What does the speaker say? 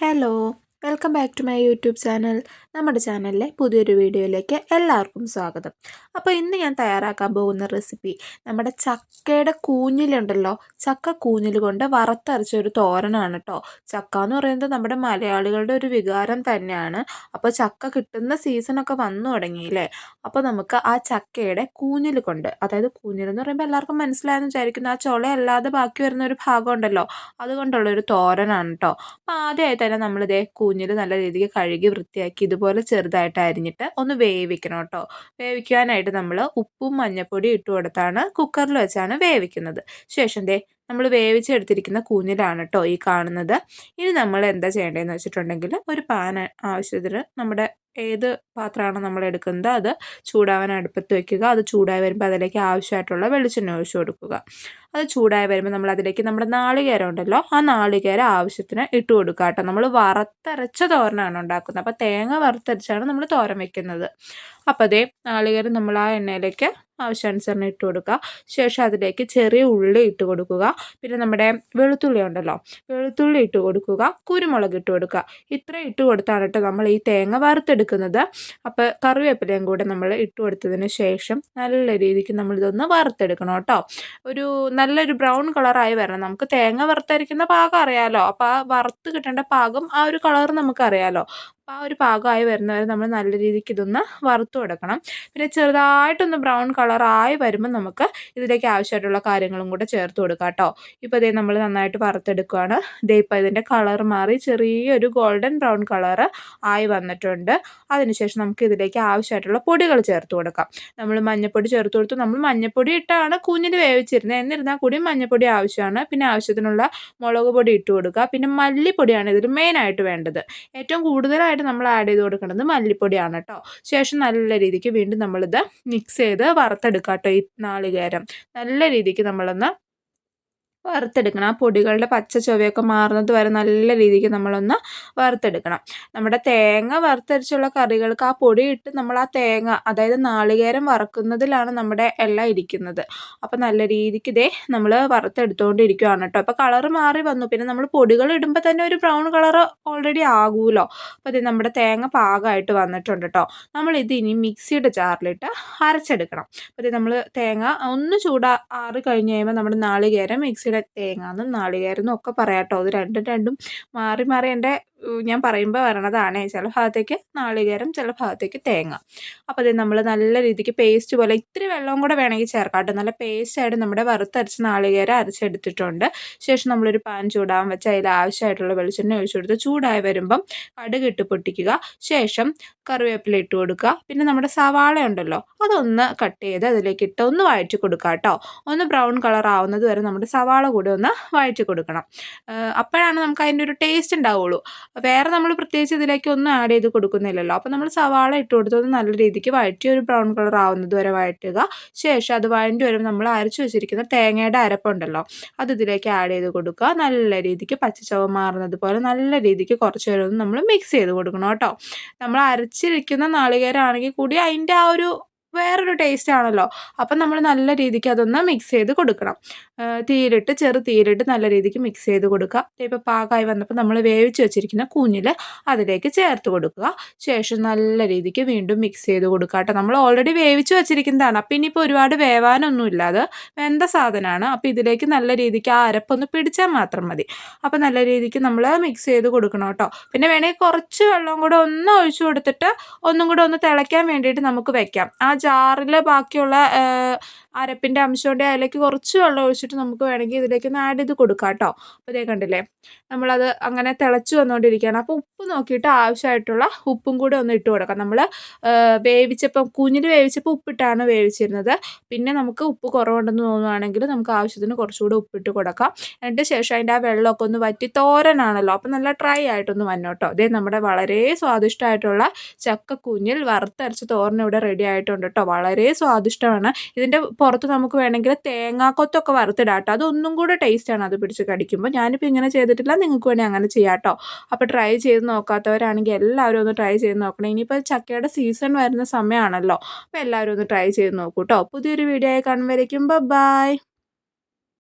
Hello. Welcome back to my YouTube channel നമ്മുടെ ചാനലിലെ പുതിയൊരു വീഡിയോയിലേക്ക് എല്ലാവർക്കും സ്വാഗതം. അപ്പോൾ ഇന്ന് ഞാൻ തയ്യാറാക്കാൻ പോകുന്ന റെസിപ്പി നമ്മുടെ ചക്കയുടെ കൂഞ്ഞിലുണ്ടല്ലോ. ചക്ക കൂഞ്ഞിൽ കൊണ്ട് വറുത്തരച്ച ഒരു തോരനാണ് കേട്ടോ ചക്ക എന്ന് പറയുന്നത് നമ്മുടെ മലയാളികളുടെ ഒരു വികാരം തന്നെയാണ്. അപ്പോൾ ചക്ക കിട്ടുന്ന സീസണൊക്കെ വന്നു തുടങ്ങിയില്ലേ അപ്പോൾ നമുക്ക് ആ ചക്കയുടെ കൂഞ്ഞിൽ കൊണ്ട് അതായത് കൂഞ്ഞിൽ എന്ന് പറയുമ്പോൾ എല്ലാവർക്കും മനസ്സിലായെന്ന് വിചാരിക്കുന്നു. ആ ചുളയല്ലാതെ ബാക്കി വരുന്ന ഒരു ഭാഗം ഉണ്ടല്ലോ. അതുകൊണ്ടുള്ള ഒരു തോരനാണ് കേട്ടോ അപ്പോൾ ആദ്യമായി തന്നെ നമ്മളിതേ കൂഞ്ഞിൽ നല്ല രീതിക്ക് കഴുകി വൃത്തിയാക്കി ഇതുപോലെ ചെറുതായിട്ട് അരിഞ്ഞിട്ട് ഒന്ന് വേവിക്കണം കേട്ടോ വേവിക്കാനായിട്ട് നമ്മൾ ഉപ്പും മഞ്ഞപ്പൊടിയും ഇട്ട് കൊടുത്താണ് കുക്കറിൽ വെച്ചാണ് വേവിക്കുന്നത്. ശേഷം ദേ നമ്മൾ വേവിച്ചെടുത്തിരിക്കുന്ന കൂഞ്ഞിലാണ് കേട്ടോ ഈ കാണുന്നത്. ഇനി നമ്മൾ എന്താ ചെയ്യേണ്ടതെന്ന് വെച്ചിട്ടുണ്ടെങ്കിൽ ഒരു പാൻ ആവശ്യത്തിന് നമ്മുടെ ഏത് പാത്രമാണോ നമ്മൾ എടുക്കുന്നത് അത് ചൂടാവാൻ അടുപ്പത്ത് വയ്ക്കുക അത് ചൂടായി വരുമ്പോൾ അതിലേക്ക് ആവശ്യമായിട്ടുള്ള വെളിച്ചെണ്ണ ഒഴിച്ചു കൊടുക്കുക. അത് ചൂടായി വരുമ്പോൾ നമ്മൾ അതിലേക്ക് നമ്മുടെ നാളികേരം ഉണ്ടല്ലോ ആ നാളികേരം ആവശ്യത്തിന് ഇട്ട് കൊടുക്കുക കേട്ടോ. നമ്മൾ വറുത്തരച്ച തോരനാണ് ഉണ്ടാക്കുന്നത്. അപ്പോൾ തേങ്ങ വറുത്തരച്ചാണ് നമ്മൾ തോരൻ വെക്കുന്നത്. അപ്പോൾ അതേ നാളികേരം നമ്മൾ ആ എണ്ണയിലേക്ക് ആവശ്യാനുസരണം ഇട്ട് കൊടുക്കുക. ശേഷം അതിലേക്ക് ചെറിയ ഉള്ളി ഇട്ട് കൊടുക്കുക. പിന്നെ നമ്മുടെ വെളുത്തുള്ളി ഉണ്ടല്ലോ വെളുത്തുള്ളി ഇട്ട് കൊടുക്കുക. കുരുമുളക് ഇട്ട് കൊടുക്കുക. ഇത്ര ഇട്ട് കൊടുത്താണ് കേട്ടോ നമ്മൾ ഈ തേങ്ങ വറുത്തെടുക്കുന്നത്. അപ്പോൾ കറിവേപ്പിലയും കൂടെ നമ്മൾ ഇട്ട് കൊടുത്തതിന് ശേഷം നല്ല രീതിക്ക് നമ്മളിതൊന്ന് വറുത്തെടുക്കണം കേട്ടോ. ഒരു നല്ലൊരു ബ്രൗൺ കളറായി വരണം. നമുക്ക് തേങ്ങ വറുത്തരിക്കുന്ന പാകം അറിയാലോ. അപ്പോൾ ആ വറുത്ത് കിട്ടേണ്ട പാകം ആ ഒരു കളർ നമുക്കറിയാലോ. ആ ഒരു പാകമായി വരുന്നവരെ നമ്മൾ നല്ല രീതിക്ക് ഇതൊന്ന് വറുത്ത് കൊടുക്കണം. പിന്നെ ചെറുതായിട്ടൊന്ന് ബ്രൗൺ കളറായി വരുമ്പോൾ നമുക്ക് ഇതിലേക്ക് ആവശ്യമായിട്ടുള്ള കാര്യങ്ങളും കൂടെ ചേർത്ത് കൊടുക്കാം കേട്ടോ. ഇപ്പോൾ ഇതേ നമ്മൾ നന്നായിട്ട് വറുത്തെടുക്കുകയാണ് ഇതേ ഇപ്പോൾ ഇതിന്റെ കളർ മാറി ചെറിയൊരു ഗോൾഡൻ ബ്രൗൺ കളർ ആയി വന്നിട്ടുണ്ട്. അതിനുശേഷം നമുക്ക് ഇതിലേക്ക് ആവശ്യമായിട്ടുള്ള പൊടികൾ ചേർത്ത് കൊടുക്കാം. നമ്മൾ മഞ്ഞൾപ്പൊടി ചേർത്ത് കൊടുത്തു. നമ്മൾ മഞ്ഞൾപ്പൊടി ഇട്ടാണ് കുഞ്ഞിന് വേവിച്ചിരുന്നത്. എന്നിരുന്നാൽ കൂടിയും മഞ്ഞൾപ്പൊടി ആവശ്യമാണ്. പിന്നെ ആവശ്യത്തിനുള്ള മുളക് പൊടി ഇട്ട് കൊടുക്കുക. പിന്നെ മല്ലിപ്പൊടിയാണ് ഇതിൽ മെയിനായിട്ട് വേണ്ടത്. ഏറ്റവും കൂടുതലായിട്ട് ആയിട്ട് നമ്മൾ ആഡ് ചെയ്ത് കൊടുക്കേണ്ടത് മല്ലിപ്പൊടിയാണ് കേട്ടോ ശേഷം നല്ല രീതിക്ക് വീണ്ടും നമ്മളിത് മിക്സ് ചെയ്ത് വറുത്തെടുക്കാം കേട്ടോ ഈ നാളികേരം. നല്ല രീതിക്ക് നമ്മളൊന്ന് വറുത്തെടുക്കണം. ആ പൊടികളുടെ പച്ച ചുവയൊക്കെ മാറുന്നത് വരെ നല്ല രീതിക്ക് നമ്മളൊന്ന് വറുത്തെടുക്കണം. നമ്മുടെ തേങ്ങ വറുത്തരച്ചുള്ള കറികൾക്ക് ആ പൊടി ഇട്ട് നമ്മൾ ആ തേങ്ങ അതായത് നാളികേരം വറക്കുന്നതിലാണ് നമ്മുടെ എല്ലാം ഇരിക്കുന്നത്. അപ്പോൾ നല്ല രീതിക്ക് ഇതേ നമ്മൾ വറുത്തെടുത്തുകൊണ്ടിരിക്കുകയാണ് കേട്ടോ. അപ്പോൾ കളർ മാറി വന്നു. പിന്നെ നമ്മൾ പൊടികൾ ഇടുമ്പോൾ തന്നെ ഒരു ബ്രൗൺ കളർ ഓൾറെഡി ആകുമല്ലോ അപ്പോൾ ഇത് നമ്മുടെ തേങ്ങ പാകമായിട്ട് വന്നിട്ടുണ്ട് കേട്ടോ. നമ്മൾ ഇത് ഇനി മിക്സിയുടെ ജാറിലിട്ട് അരച്ചെടുക്കണം. അപ്പോൾ ഇത് നമ്മൾ തേങ്ങ ഒന്ന് ചൂടാ ആറി കഴിഞ്ഞ് കഴിയുമ്പോൾ നമ്മുടെ നാളികേരം മിക്സിയുടെ തേങ്ങാന്നും നാളികേരെന്നും ഒക്കെ പറയാം കേട്ടോ അത് രണ്ടും രണ്ടും മാറി മാറി എന്റെ ഞാൻ പറയുമ്പോൾ വരണതാണ്. ചില ഭാഗത്തേക്ക് നാളികേരം ചില ഭാഗത്തേക്ക് തേങ്ങ. അപ്പോൾ അത് നമ്മൾ നല്ല രീതിക്ക് പേസ്റ്റ് പോലെ ഇത്തിരി വെള്ളവും കൂടെ വേണമെങ്കിൽ ചേർക്കാം കേട്ടോ. നല്ല പേസ്റ്റായിട്ട് നമ്മുടെ വറുത്തരച്ച് നാളികേരം അരച്ചെടുത്തിട്ടുണ്ട്. ശേഷം നമ്മളൊരു പാൻ ചൂടാൻ വെച്ച് അതിൽ ആവശ്യമായിട്ടുള്ള വെളിച്ചെണ്ണ ഒഴിച്ചു കൊടുത്ത് ചൂടായി വരുമ്പം കടുക് ഇട്ട് പൊട്ടിക്കുക. ശേഷം കറിവേപ്പില ഇട്ട് കൊടുക്കുക. പിന്നെ നമ്മുടെ സവാള ഉണ്ടല്ലോ അതൊന്ന് കട്ട് ചെയ്ത് അതിലേക്ക് ഇട്ട് ഒന്ന് വഴറ്റി കൊടുക്കുക കേട്ടോ. ഒന്ന് ബ്രൗൺ കളർ ആവുന്നത് വരെ നമ്മുടെ സവാള കൂടി ഒന്ന് വഴറ്റി കൊടുക്കണം. അപ്പോഴാണ് നമുക്ക് അതിന്റെ ഒരു ടേസ്റ്റ് ഉണ്ടാവുള്ളൂ. വേറെ നമ്മൾ പ്രത്യേകിച്ച് ഇതിലേക്ക് ഒന്നും ആഡ് ചെയ്ത് കൊടുക്കുന്നില്ലല്ലോ. അപ്പോൾ നമ്മൾ സവാള ഇട്ട് കൊടുത്തത് നല്ല രീതിക്ക് വഴറ്റി ഒരു ബ്രൗൺ കളർ ആവുന്നത് വരെ വഴറ്റുക. ശേഷം അത് വഴണ്ടി വരുമ്പോൾ നമ്മൾ അരച്ചു വെച്ചിരിക്കുന്ന തേങ്ങയുടെ അരപ്പുണ്ടല്ലോ അത് ഇതിലേക്ക് ആഡ് ചെയ്ത് കൊടുക്കുക. നല്ല രീതിക്ക് പച്ചച്ചവ മാറുന്നത് പോലെ നല്ല രീതിക്ക് കുറച്ച് നേരം നമ്മൾ മിക്സ് ചെയ്ത് കൊടുക്കണം കേട്ടോ. നമ്മൾ അരച്ചിരിക്കുന്ന നാളികേരമാണെങ്കിൽ കൂടി അതിന്റെ ആ ഒരു വേറൊരു ടേസ്റ്റ് ആണല്ലോ. അപ്പം നമ്മൾ നല്ല രീതിക്ക് അതൊന്ന് മിക്സ് ചെയ്ത് കൊടുക്കണം. തീരിട്ട് ചെറു തീരിട്ട് നല്ല രീതിക്ക് മിക്സ് ചെയ്ത് കൊടുക്കുക. ഇപ്പോൾ പാകമായി വന്നപ്പോൾ നമ്മൾ വേവിച്ച് വെച്ചിരിക്കുന്ന കൂഞ്ഞിൽ അതിലേക്ക് ചേർത്ത് കൊടുക്കുക. ശേഷം നല്ല രീതിക്ക് വീണ്ടും മിക്സ് ചെയ്ത് കൊടുക്കുക കേട്ടോ. നമ്മൾ ഓൾറെഡി വേവിച്ച് വെച്ചിരിക്കുന്നതാണ്. അപ്പം ഇനിയിപ്പോൾ ഒരുപാട് വേവാനൊന്നുമില്ല അത്. വെന്ത സാധനമാണ്. അപ്പോൾ ഇതിലേക്ക് നല്ല രീതിക്ക് ആ അരപ്പൊന്ന് പിടിച്ചാൽ മാത്രം മതി. അപ്പോൾ നല്ല രീതിക്ക് നമ്മൾ മിക്സ് ചെയ്ത് കൊടുക്കണം കേട്ടോ. പിന്നെ വേണമെങ്കിൽ കുറച്ച് വെള്ളം കൂടെ ഒന്ന് ഒഴിച്ചു കൊടുത്തിട്ട് ഒന്നും കൂടെ ഒന്ന് തിളയ്ക്കാൻ വേണ്ടിയിട്ട് നമുക്ക് വെക്കാം. ജാറിൽ ബാക്കിയുള്ള അരപ്പിന്റെ അംശമുണ്ട് അതിലേക്ക് കുറച്ച് വെള്ളം ഒഴിച്ചിട്ട് നമുക്ക് വേണമെങ്കിൽ ഇതിലേക്ക് ഒന്ന് ആഡ് ചെയ്ത് കൊടുക്കാം കേട്ടോ അപ്പോൾ ഇതേ കണ്ടില്ലേ? നമ്മളത് അങ്ങനെ തിളച്ച് വന്നുകൊണ്ടിരിക്കുകയാണ് അപ്പോൾ ഉപ്പ് നോക്കിയിട്ട് ആവശ്യമായിട്ടുള്ള ഉപ്പും കൂടി ഒന്ന് ഇട്ട് കൊടുക്കാം. നമ്മൾ വേവിച്ചപ്പം കുഞ്ഞിൽ വേവിച്ചപ്പോൾ ഉപ്പിട്ടാണ് വേവിച്ചിരുന്നത്. പിന്നെ നമുക്ക് ഉപ്പ് കുറവുണ്ടെന്ന് തോന്നുകയാണെങ്കിൽ നമുക്ക് ആവശ്യത്തിന് കുറച്ചുകൂടെ ഉപ്പിട്ട് കൊടുക്കാം. എന്നിട്ട് ശേഷം അതിന്റെ ആ വെള്ളമൊക്കെ ഒന്ന് വറ്റി തോരനാണല്ലോ. അപ്പം നല്ല ഡ്രൈ ആയിട്ടൊന്ന് വന്നോട്ടോ അതേ നമ്മുടെ വളരെ സ്വാദിഷ്ടമായിട്ടുള്ള ചക്ക കുഞ്ഞിൽ തോരൻ ഇവിടെ റെഡി ആയിട്ടുണ്ട് കേട്ടോ. വളരെ സ്വാദിഷ്ടമാണ്. ഇതിന്റെ പുറത്ത് നമുക്ക് വേണമെങ്കിൽ തേങ്ങാക്കൊത്തൊക്കെ വറുത്തിടാം കേട്ടോ. അതൊന്നും കൂടെ ടേസ്റ്റാണ് അത് പിടിച്ച് കടിക്കുമ്പോൾ ഞാനിപ്പോൾ ഇങ്ങനെ ചെയ്തിട്ടില്ല. നിങ്ങൾക്ക് വേണമെങ്കിൽ അങ്ങനെ ചെയ്യാം കേട്ടോ. അപ്പോൾ ട്രൈ ചെയ്ത് നോക്കാത്തവരാണെങ്കിൽ എല്ലാവരും ഒന്ന് ട്രൈ ചെയ്ത് നോക്കണം. ഇനിയിപ്പോൾ ചക്കയുടെ സീസൺ വരുന്ന സമയമാണല്ലോ അപ്പോൾ എല്ലാവരും ഒന്ന് ട്രൈ ചെയ്ത് നോക്കൂ കേട്ടോ. പുതിയൊരു വീഡിയോ ആയി കാണുമ്പോഴേക്കും ബൈ